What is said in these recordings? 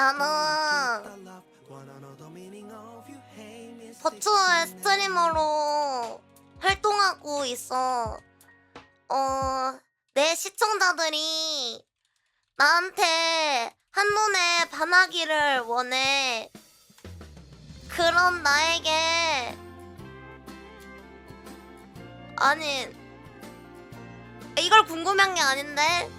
나는 버추얼 스트리머로 활동하고 있어. 어, 내 시청자들이 나한테 한눈에 반하기를 원해. 그런 나에게 아니 이걸 궁금한 게 아닌데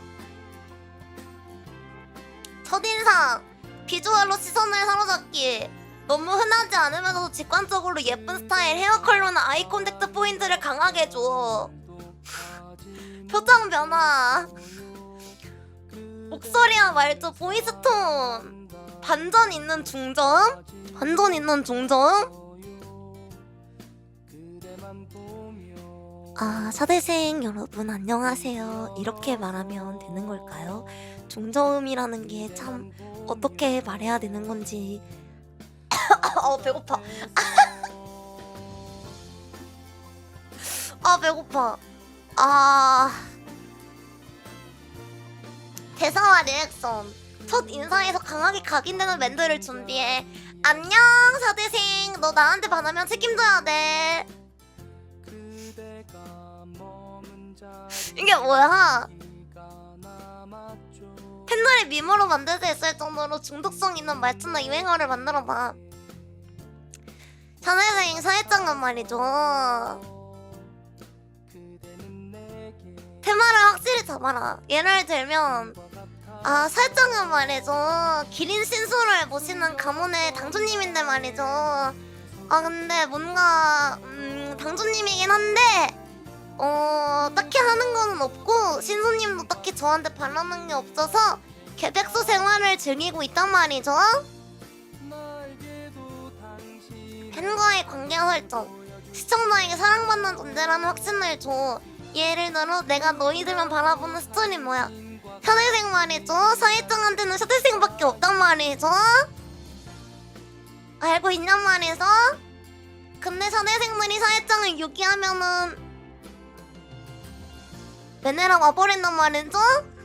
첫인상 비주얼로 시선을 사로잡기. 너무 흔하지 않으면서도 직관적으로 예쁜 스타일 헤어 컬러나 아이 콘택트 포인트를 강하게 줘. 표정 변화. 목소리와 말투 보이스 톤. 반전 있는 중점? 반전 있는 중점 아, 사대생 여러분 안녕하세요. 이렇게 말하면 되는 걸까요? 중저음이라는 게 참 어떻게 말해야 되는 건지. 어, 배고파. 아, 배고파. 아. 대사와 리액션. 첫 인사에서 강하게 각인되는 멘트를 준비해. 안녕, 사대생. 너 나한테 반하면 책임져야 돼. 이게 뭐야? 팬들이 미모로 만들 수 있을 정도로 중독성 있는 말투나 유행어를 만들어봐. 사내생 사회장은 말이죠. 테마를 확실히 잡아라. 예를 들면 아 사회장은 말이죠. 기린 신수를 모시는 가문의 당주님인데 말이죠. 아 근데 뭔가 음, 당주님이긴 한데 어 딱히 하는 거는 없고 신수님도 딱히 저한테 바라는 게 없어서 개백수 생활을 즐기고 있단 말이죠. 팬과의 관계 설정 시청자에게 사랑받는 존재라는 확신을 줘. 예를 들어 내가 너희들만 바라보는 스토리 뭐야 샤대생 말이죠. 사회장한테는 샤대생밖에 없단 말이죠. 알고 있냔 말이죠. 근데 사대생들이 사회장을 유기하면은 매네랑 와버린단 말이죠?